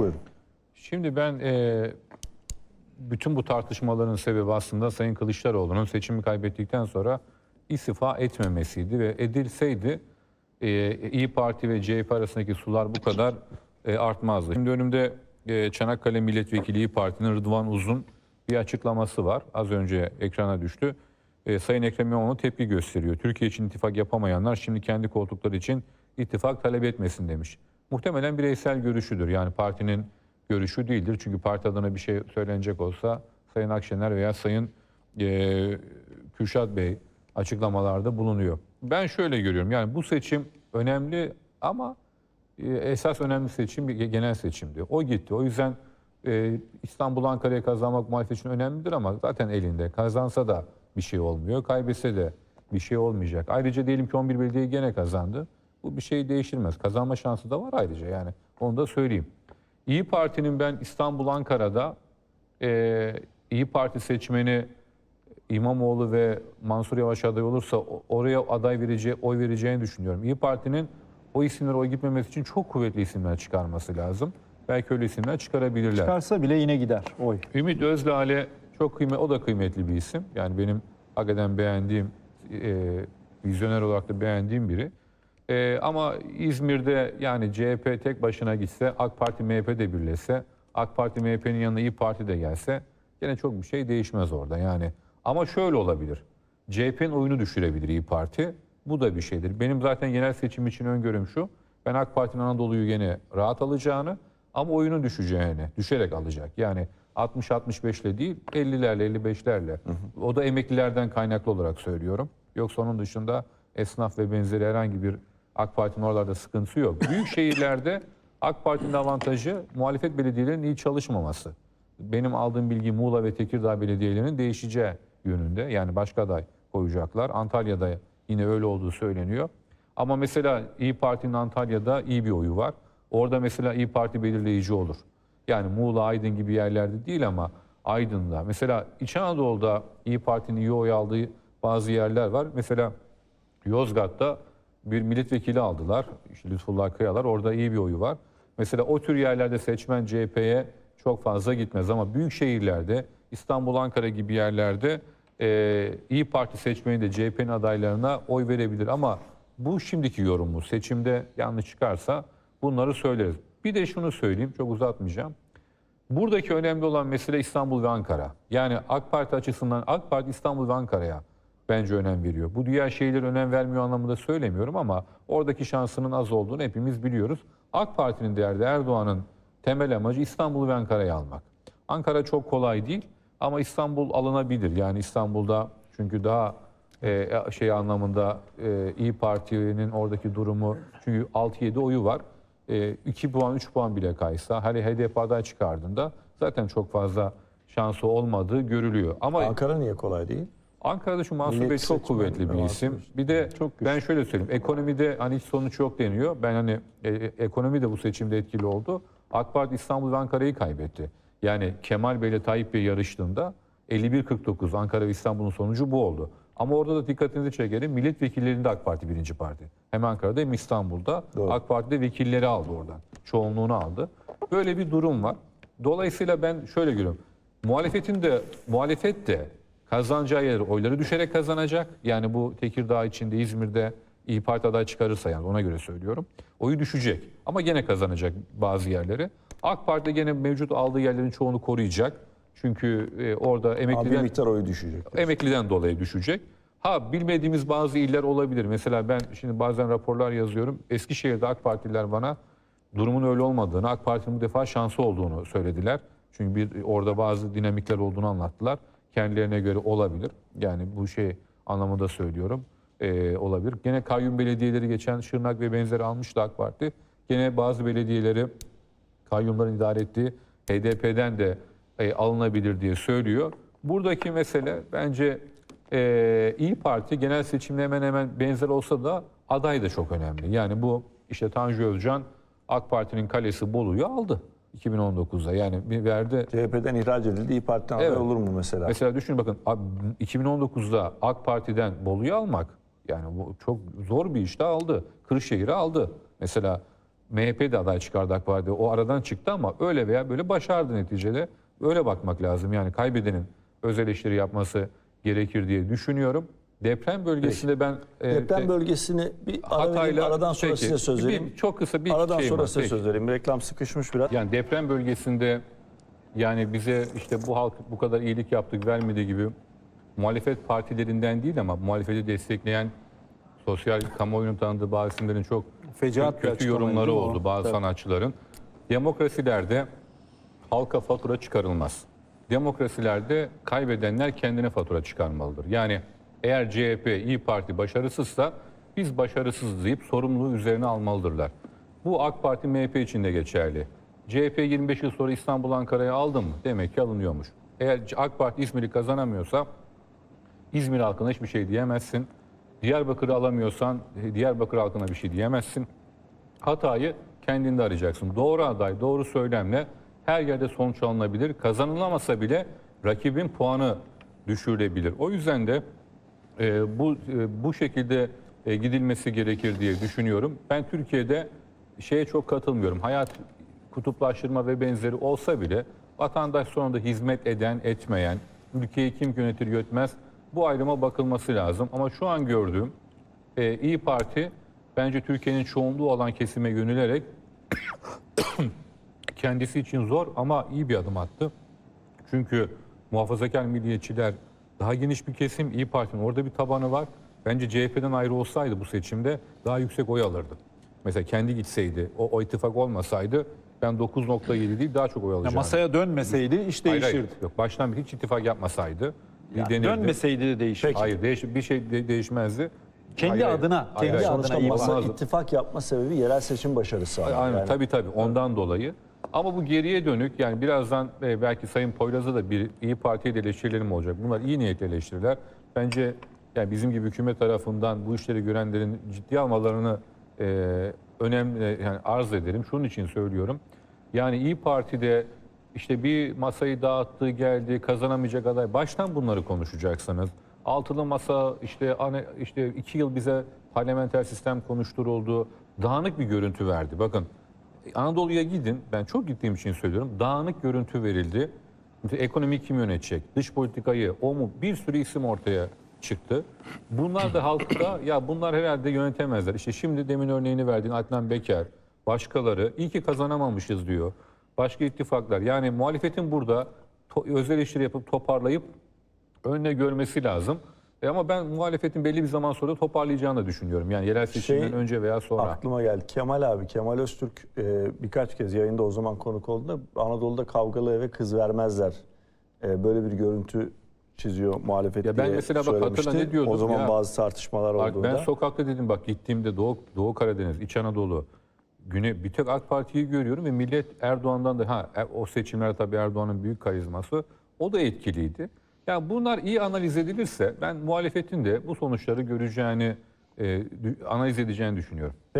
Buyurun. Şimdi ben e, bütün bu tartışmaların sebebi aslında Sayın Kılıçdaroğlu'nun seçimi kaybettikten sonra istifa etmemesiydi ve edilseydi e, İyi Parti ve CHP arasındaki sular bu kadar e, artmazdı. Şimdi önümde e, Çanakkale Milletvekili İyi Parti'nin Rıdvan Uzun bir açıklaması var. Az önce ekrana düştü. E, Sayın Ekrem İmamoğlu tepki gösteriyor. Türkiye için ittifak yapamayanlar şimdi kendi koltukları için ittifak talep etmesin demiş. Muhtemelen bireysel görüşüdür. Yani partinin görüşü değildir. Çünkü parti adına bir şey söylenecek olsa Sayın Akşener veya Sayın e, Kürşat Bey açıklamalarda bulunuyor. Ben şöyle görüyorum. Yani bu seçim önemli ama e, esas önemli seçim bir genel seçimdi. O gitti. O yüzden e, İstanbul Ankara'ya kazanmak muhalefet için önemlidir ama zaten elinde. Kazansa da bir şey olmuyor. Kaybetse de bir şey olmayacak. Ayrıca diyelim ki 11 belediye gene kazandı. Bu bir şey değiştirmez. Kazanma şansı da var ayrıca yani. Onu da söyleyeyim. İyi Parti'nin ben İstanbul Ankara'da e, İyi Parti seçmeni İmamoğlu ve Mansur Yavaş aday olursa oraya aday vereceği, oy vereceğini düşünüyorum. İyi Parti'nin o isimlere oy gitmemesi için çok kuvvetli isimler çıkarması lazım. Belki öyle isimler çıkarabilirler. Çıkarsa bile yine gider oy. Ümit Özdağ'le çok kıymet, o da kıymetli bir isim. Yani benim hakikaten beğendiğim, e, vizyoner olarak da beğendiğim biri. E, ama İzmir'de yani CHP tek başına gitse, AK Parti MHP de birleşse, AK Parti MHP'nin yanına İyi Parti de gelse gene çok bir şey değişmez orada. Yani ama şöyle olabilir. CHP'nin oyunu düşürebilir İyi Parti. Bu da bir şeydir. Benim zaten genel seçim için öngörüm şu. Ben AK Parti'nin Anadolu'yu gene rahat alacağını ama oyunu düşeceğini, düşerek alacak. Yani 60-65 ile değil 50'lerle 55'lerle. O da emeklilerden kaynaklı olarak söylüyorum. Yoksa onun dışında esnaf ve benzeri herhangi bir AK Parti'nin oralarda sıkıntısı yok. Büyük şehirlerde AK Parti'nin avantajı muhalefet belediyelerinin iyi çalışmaması. Benim aldığım bilgi Muğla ve Tekirdağ belediyelerinin değişeceği yönünde. Yani başka aday koyacaklar. Antalya'da yine öyle olduğu söyleniyor. Ama mesela İyi Parti'nin Antalya'da iyi bir oyu var. Orada mesela İyi Parti belirleyici olur. Yani Muğla, Aydın gibi yerlerde değil ama Aydın'da. Mesela İç Anadolu'da İyi Parti'nin iyi oy aldığı bazı yerler var. Mesela Yozgat'ta bir milletvekili aldılar. İşte Lütfullah Kıyalar. Orada iyi bir oyu var. Mesela o tür yerlerde seçmen CHP'ye çok fazla gitmez ama büyük şehirlerde İstanbul, Ankara gibi yerlerde e, İyi Parti seçmeni de CHP'nin adaylarına oy verebilir ama bu şimdiki yorumumuz. Seçimde yanlış çıkarsa bunları söyleriz. Bir de şunu söyleyeyim, çok uzatmayacağım. Buradaki önemli olan mesele İstanbul ve Ankara. Yani AK Parti açısından AK Parti İstanbul ve Ankara'ya bence önem veriyor. Bu diğer şeylere önem vermiyor anlamında söylemiyorum ama oradaki şansının az olduğunu hepimiz biliyoruz. AK Parti'nin değerli Erdoğan'ın temel amacı İstanbul ve Ankara'yı almak. Ankara çok kolay değil ama İstanbul alınabilir. Yani İstanbul'da çünkü daha e, şey anlamında e, İyi Parti'nin oradaki durumu çünkü 6-7 oyu var. 2 puan 3 puan bile kaysa hani HDP çıkardığında zaten çok fazla şansı olmadığı görülüyor. Ama Ankara niye kolay değil? Ankara'da şu Mansur Bey çok kuvvetli bir isim. Bir de Çok ben şöyle söyleyeyim. Ekonomide hani hiç sonuç yok deniyor. Ben hani e, ekonomi de bu seçimde etkili oldu. AK Parti İstanbul ve Ankara'yı kaybetti. Yani Kemal Bey ile Tayyip Bey yarıştığında 51-49 Ankara ve İstanbul'un sonucu bu oldu. Ama orada da dikkatinizi çekerim. Milletvekillerinde AK Parti birinci parti. Hem Ankara'da hem İstanbul'da. Doğru. AK Parti'de vekilleri aldı oradan. Çoğunluğunu aldı. Böyle bir durum var. Dolayısıyla ben şöyle görüyorum. Muhalefetin de muhalefet de kazanacağı yer oyları düşerek kazanacak. Yani bu Tekirdağ içinde İzmir'de İyi Parti aday çıkarırsa yani ona göre söylüyorum. Oyu düşecek ama gene kazanacak bazı yerleri. AK Parti gene mevcut aldığı yerlerin çoğunu koruyacak. Çünkü e, orada emekliden miktar oyu düşecek. emekliden dolayı düşecek. Ha bilmediğimiz bazı iller olabilir. Mesela ben şimdi bazen raporlar yazıyorum. Eskişehir'de AK Partililer bana durumun öyle olmadığını, AK Parti'nin bu defa şansı olduğunu söylediler. Çünkü bir orada bazı dinamikler olduğunu anlattılar. Kendilerine göre olabilir. Yani bu şey anlamında söylüyorum. Ee, olabilir. Gene kayyum belediyeleri geçen Şırnak ve benzeri almıştı AK Parti. Gene bazı belediyeleri kayyumların idare ettiği HDP'den de e, alınabilir diye söylüyor. Buradaki mesele bence e, İyi Parti genel seçimle hemen hemen benzer olsa da aday da çok önemli. Yani bu işte Tanju Özcan AK Parti'nin kalesi Bolu'yu aldı 2019'da. Yani bir verdi CHP'den ihraç edildi. İyi Parti'den aday Evet. olur mu mesela? Mesela düşünün bakın ab- 2019'da AK Parti'den Bolu'yu almak yani bu çok zor bir işte aldı. Kırşehir'i aldı. Mesela MHP de aday çıkardı AK Parti. O aradan çıktı ama öyle veya böyle başardı neticede. Öyle bakmak lazım. Yani kaybedenin öz eleştiri yapması gerekir diye düşünüyorum. Deprem bölgesinde ben e, Deprem te- bölgesini bir ara vereyim, Hatay'la aradan sonra Peki, size söz bir- vereyim. çok kısa bir Aradan şey sonra var. size Peki. söz vereyim. Reklam sıkışmış biraz. Yani deprem bölgesinde yani bize işte bu halk bu kadar iyilik yaptık vermedi gibi muhalefet partilerinden değil ama muhalefeti destekleyen sosyal kamuoyunun tanıdığı bazı isimlerin çok Fecaat bir kötü açıklamaydı, yorumları değil mi o? oldu bazı Evet. sanatçıların. Demokrasilerde halka fatura çıkarılmaz. Demokrasilerde kaybedenler kendine fatura çıkarmalıdır. Yani eğer CHP, İyi Parti başarısızsa biz başarısız deyip sorumluluğu üzerine almalıdırlar. Bu AK Parti, MHP için de geçerli. CHP 25 yıl sonra İstanbul, Ankara'ya aldı mı? Demek ki alınıyormuş. Eğer AK Parti İzmir'i kazanamıyorsa İzmir halkına hiçbir şey diyemezsin. Diyarbakır'ı alamıyorsan Diyarbakır halkına bir şey diyemezsin. Hatayı kendinde arayacaksın. Doğru aday, doğru söylemle her yerde sonuç alınabilir. Kazanılamasa bile rakibin puanı düşürülebilir. O yüzden de e, bu e, bu şekilde e, gidilmesi gerekir diye düşünüyorum. Ben Türkiye'de şeye çok katılmıyorum. Hayat kutuplaştırma ve benzeri olsa bile vatandaş sonunda hizmet eden, etmeyen, ülkeyi kim yönetir yönetmez bu ayrıma bakılması lazım. Ama şu an gördüğüm e, İyi Parti bence Türkiye'nin çoğunluğu olan kesime yönelerek kendisi için zor ama iyi bir adım attı. Çünkü muhafazakar milliyetçiler daha geniş bir kesim. İyi Parti'nin orada bir tabanı var. Bence CHP'den ayrı olsaydı bu seçimde daha yüksek oy alırdı. Mesela kendi gitseydi, o, o ittifak olmasaydı ben 9.7 değil daha çok oy alacağım. masaya dönmeseydi iş Hayır, hayır. değişirdi. Yok, baştan bir hiç ittifak yapmasaydı. bir Yani denirdi. dönmeseydi de değişirdi. Hayır değiş, bir şey de- değişmezdi. Kendi Hayır, hayır. adına, Hayır, kendi hayır. adına Sonuçta iyi masa ittifak yapma sebebi yerel seçim başarısı. ama. Aynen Yani tabii tabii ondan dolayı. Ama bu geriye dönük yani birazdan e, belki Sayın Poyraz'a da bir İyi Parti'ye eleştirilerim olacak. Bunlar iyi niyetli eleştiriler. Bence yani bizim gibi hükümet tarafından bu işleri görenlerin ciddi almalarını e, önemli yani arz ederim. Şunun için söylüyorum. Yani İyi Parti'de işte bir masayı dağıttı geldi kazanamayacak aday. Baştan bunları konuşacaksınız. Altılı masa işte işte iki yıl bize parlamenter sistem konuşturuldu. Dağınık bir görüntü verdi. Bakın Anadolu'ya gidin. Ben çok gittiğim için söylüyorum. Dağınık görüntü verildi. Ekonomi kim yönetecek? Dış politikayı o mu? Bir sürü isim ortaya çıktı. Bunlar da halkta ya bunlar herhalde yönetemezler. İşte şimdi demin örneğini verdiğin Adnan Beker, başkaları iyi ki kazanamamışız diyor. Başka ittifaklar. Yani muhalefetin burada öz eleştiri yapıp toparlayıp önüne görmesi lazım. E ama ben muhalefetin belli bir zaman sonra toparlayacağını da düşünüyorum. Yani yerel seçimden Şey, önce veya sonra. Aklıma geldi. Kemal abi, Kemal Öztürk e, birkaç kez yayında o zaman konuk olduğunda Anadolu'da kavgalı eve kız vermezler. E, böyle bir görüntü çiziyor muhalefet Ya ben diye mesela bak hatırla ne diyordum O zaman ya? bazı tartışmalar Bak olduğunda. ben sokakta dedim bak gittiğimde Doğu, Doğu Karadeniz, İç Anadolu, Güne bir tek AK Parti'yi görüyorum ve millet Erdoğan'dan da ha e, o seçimler tabii Erdoğan'ın büyük karizması o da etkiliydi. Yani bunlar iyi analiz edilirse ben muhalefetin de bu sonuçları göreceğini, e, analiz edeceğini düşünüyorum.